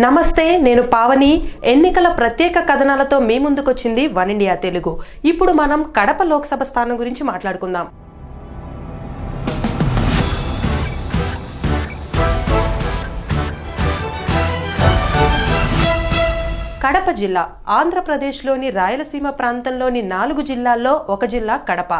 నమస్తే నేను పావని. ఎన్నికల ప్రత్యేక కథనాలతో మీ ముందుకొచ్చింది వన్ ఇండియా తెలుగు. ఇప్పుడు మనం కడప లోక్సభ స్థానం గురించి మాట్లాడుకుందాం. కడప జిల్లా. ఆంధ్రప్రదేశ్లోని రాయలసీమ ప్రాంతంలోని నాలుగు జిల్లాల్లో ఒక జిల్లా కడప.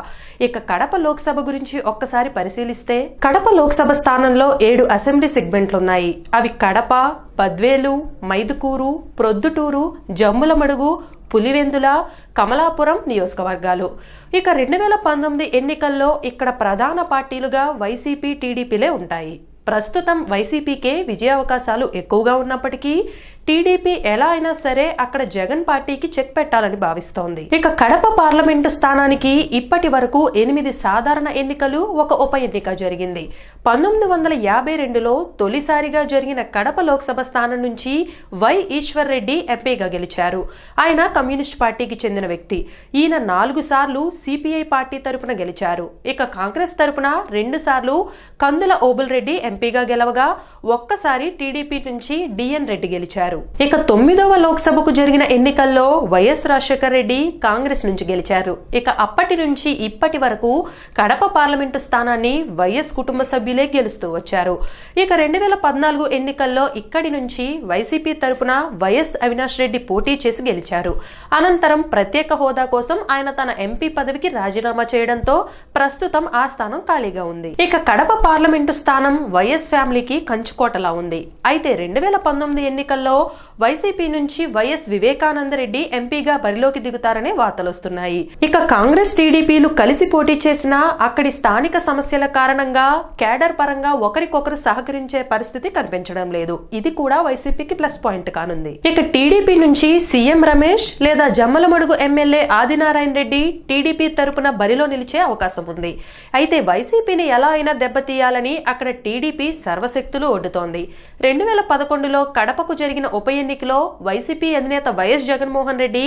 ఇక కడప లోక్సభ గురించి ఒక్కసారి పరిశీలిస్తే కడప లోక్సభ స్థానంలో ఏడు అసెంబ్లీ సెగ్మెంట్లున్నాయి. అవి కడప బద్వేలు మైదుకూరు ప్రొద్దుటూరు జమ్ములమడుగు పులివెందుల కమలాపురం నియోజకవర్గాలు. ఇక రెండు వేల పంతొమ్మిది ఎన్నికల్లో ఇక్కడ ప్రధాన పార్టీలుగా వైసీపీ టీడీపీలే ఉంటాయి. ప్రస్తుతం వైసీపీకే విజయావకాశాలు ఎక్కువగా ఉన్నప్పటికీ టీడీపీ ఎలా అయినా సరే అక్కడ జగన్ పార్టీకి చెక్ పెట్టాలని భావిస్తోంది. ఇక కడప పార్లమెంటు స్థానానికి ఇప్పటి వరకు ఎనిమిది సాధారణ ఎన్నికలు ఒక ఉప ఎన్నిక జరిగింది. పంతొమ్మిది వందల యాభై రెండులో తొలిసారిగా జరిగిన కడప లోక్సభ స్థానం నుంచి వై ఈశ్వర్ రెడ్డి ఎంపీగా గెలిచారు. ఆయన కమ్యూనిస్ట్ పార్టీకి చెందిన వ్యక్తి. ఈయన నాలుగు సార్లు సిపిఐ పార్టీ తరపున గెలిచారు. ఇక కాంగ్రెస్ తరపున రెండు సార్లు కందుల ఓబుల్ రెడ్డి ఎంపీగా గెలవగా ఒక్కసారి టీడీపీ నుంచి డిఎన్ రెడ్డి గెలిచారు. ఇక తొమ్మిదవ లోక్సభకు జరిగిన ఎన్నికల్లో వైఎస్ రాజశేఖర రెడ్డి కాంగ్రెస్ నుంచి గెలిచారు. ఇక అప్పటి నుంచి ఇప్పటి వరకు కడప పార్లమెంటు స్థానాన్ని వైఎస్ కుటుంబ సభ్యులే గెలుస్తూ వచ్చారు. ఇక రెండు వేల పద్నాలుగు ఎన్నికల్లో ఇక్కడి నుంచి వైసీపీ తరపున వైఎస్ అవినాష్ రెడ్డి పోటీ చేసి గెలిచారు. అనంతరం ప్రత్యేక హోదా కోసం ఆయన తన ఎంపీ పదవికి రాజీనామా చేయడంతో ప్రస్తుతం ఆ స్థానం ఖాళీగా ఉంది. ఇక కడప పార్లమెంటు స్థానం వైఎస్ ఫ్యామిలీకి కంచుకోటలా ఉంది. అయితే రెండు వేల పంతొమ్మిది ఎన్నికల్లో వైసీపీ నుంచి వైఎస్ వివేకానంద రెడ్డి ఎంపీగా బరిలోకి దిగుతారనే వార్తలు వస్తున్నాయి ఇక కాంగ్రెస్ టీడీపీలు కలిసి పోటీ చేసినా అక్కడి స్థానిక సమస్యల కారణంగా కేడర్ పరంగా ఒకరికొకరు సహకరించే పరిస్థితి కనిపించడం లేదు. ఇది కూడా వైసీపీకి ప్లస్ పాయింట్ కానుంది. ఇక టీడీపీ నుంచి సీఎం రమేష్ లేదా జమ్మలమడుగు ఎమ్మెల్యే ఆదినారాయణ రెడ్డి టీడీపీ తరపున బరిలో నిలిచే అవకాశం ఉంది. అయితే వైసీపీని ఎలా అయినా దెబ్బతీయాలని అక్కడ టీడీపీ సర్వశక్తులు ఒడ్డుతోంది. రెండు వేల పదకొండులో కడపకు జరిగిన ఉప ఎన్నికలో వైసీపీ అధినేత వైఎస్ జగన్మోహన్ రెడ్డి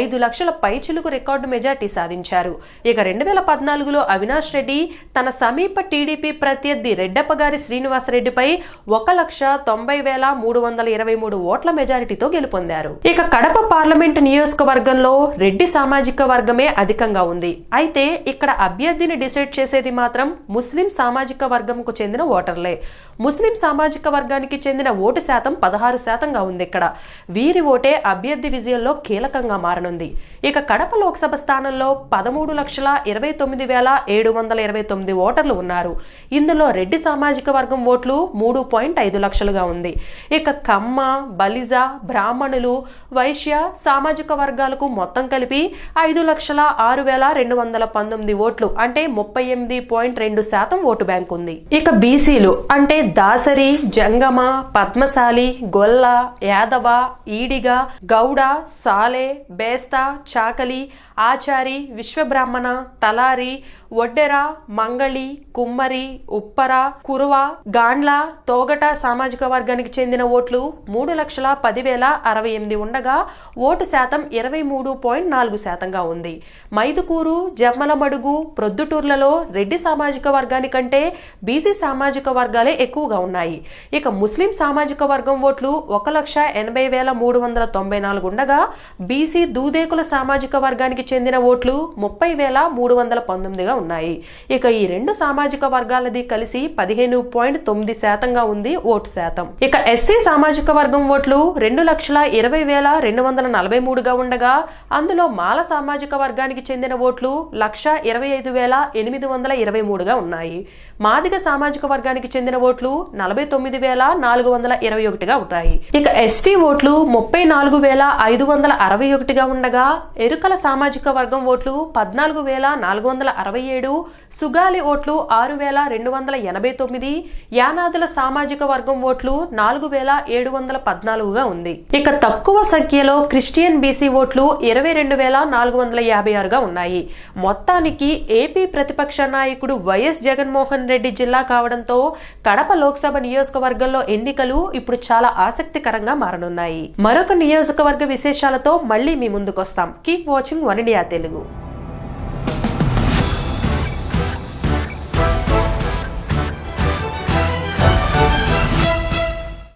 ఐదు లక్షల పైచిలుకు రికార్డు మెజార్టీ సాధించారు. ఇక రెండు వేల పద్నాలుగులో అవినాష్ రెడ్డి తన సమీప టీడీపీ ప్రత్యర్థి రెడ్డప్పగారి శ్రీనివాసరెడ్డిపై ఒక లక్ష తొంభై వేల మూడు వందల ఇరవై మూడు ఓట్ల మెజారిటీతో గెలుపొందారు. ఇక కడప పార్లమెంటు నియోజకవర్గంలో రెడ్డి సామాజిక వర్గమే అధికంగా ఉంది. అయితే ఇక్కడ అభ్యర్థిని డిసైడ్ చేసేది మాత్రం ముస్లిం సామాజిక వర్గంకు చెందిన ఓటర్లే. ముస్లిం సామాజిక వర్గానికి చెందిన ఓటు శాతం పదహారు శాతంగా ఉంది ఇక్కడ. వీరి ఓటే అభ్యర్థి విజయంలో కీలకంగా మారనుంది. ఇక కడప లోక్సభ స్థానంలో పదమూడు లక్షల ఇరవై తొమ్మిది వేల ఏడు వందల ఇరవై తొమ్మిది ఓటర్లు ఉన్నారు. ఇందులో రెడ్డి సామాజిక వర్గం ఓట్లు మూడు పాయింట్ ఐదు లక్షలుగా ఉంది. ఇక కమ్మ బలిజ బ్రాహ్మణులు వైశ్య సామాజిక వర్గాలకు మొత్తం కలిపి ఐదు లక్షల ఆరు వేల రెండు వందల పంతొమ్మిది ఓట్లు అంటే ముప్పై ఎనిమిది పాయింట్ రెండు శాతం ఓటు బ్యాంక్ ఉంది. ఇక బీసీలు అంటే దాసరి జంగమ పద్మశాలి గొల్ల ಯಾದವ ಈಡಿಗ ಗೌಡ ಸಾಲೆ ಬೇಸ್ತ ಚಾಕಲಿ ఆచారి విశ్వబ్రాహ్మణ తలారి ఒడ్డెర మంగళి కుమ్మరి ఉప్పర కురువ గాండ్ల తోగట సామాజిక వర్గానికి చెందిన ఓట్లు మూడు లక్షల పదివేల అరవై ఎనిమిది ఉండగా ఓటు శాతం ఇరవై మూడు పాయింట్ నాలుగు శాతంగా ఉంది. మైదుకూరు జమ్మలమడుగు ప్రొద్దుటూర్లలో రెడ్డి సామాజిక వర్గానికంటే బీసీ సామాజిక వర్గాలే ఎక్కువగా ఉన్నాయి. ఇక ముస్లిం సామాజిక వర్గం ఓట్లు ఒక లక్ష ఎనభై వేల మూడు వందల తొంభై నాలుగు ఉండగా బీసీ దూదేకుల సామాజిక వర్గానికి చెందిన ఓట్లు ముప్పై వేల మూడు వందల పంతొమ్మిదిగా ఉన్నాయి. ఇక ఈ రెండు సామాజిక వర్గాలది కలిసి పదిహేను పాయింట్ తొమ్మిది శాతంగా ఉంది ఓటు శాతం. ఇక ఎస్సీ సామాజిక వర్గం ఓట్లు రెండు లక్షల ఇరవై వేల రెండు వందల నలభై మూడుగా ఉండగా అందులో మాల సామాజిక వర్గానికి చెందిన ఓట్లు లక్ష ఇరవై ఐదు వేల ఎనిమిది వందల ఇరవై మూడుగా ఉన్నాయి. మాదిగ సామాజిక వర్గానికి చెందిన ఓట్లు నలభై తొమ్మిది వేల నాలుగు వందల ఇరవై ఒకటిగా ఉన్నాయి ఇక ఎస్టీ ఓట్లు ముప్పై నాలుగు వేల ఐదు వందల అరవై ఒకటిగా ఉండగా ఎరుకల సామాజిక వర్గం ఓట్లు పద్నాలుగు వేల నాలుగు వందల అరవై ఏడు సుగాలి ఓట్లు ఆరు వేల రెండు వందల ఎనభై తొమ్మిది యానాదుల సామాజిక వర్గం ఓట్లు నాలుగు వేల ఏడు వందల పద్నాలుగుగా ఉంది. ఇక తక్కువ సంఖ్యలో క్రిస్టియన్ బీసీ ఓట్లు ఇరవై రెండు వేల నాలుగు వందల యాభై ఆరుగా ఉన్నాయి. మొత్తానికి ఏపీ ప్రతిపక్ష నాయకుడు వైఎస్ జగన్మోహన్ రెడ్డి జిల్లా కావడంతో కడప లోక్సభ నియోజకవర్గంలో ఎన్నికలు ఇప్పుడు చాలా ఆసక్తికరంగా మారనున్నాయి. మరొక నియోజకవర్గ విశేషాలతో మళ్ళీ మీ ముందుకొస్తాం. Keep watching one India Telugu.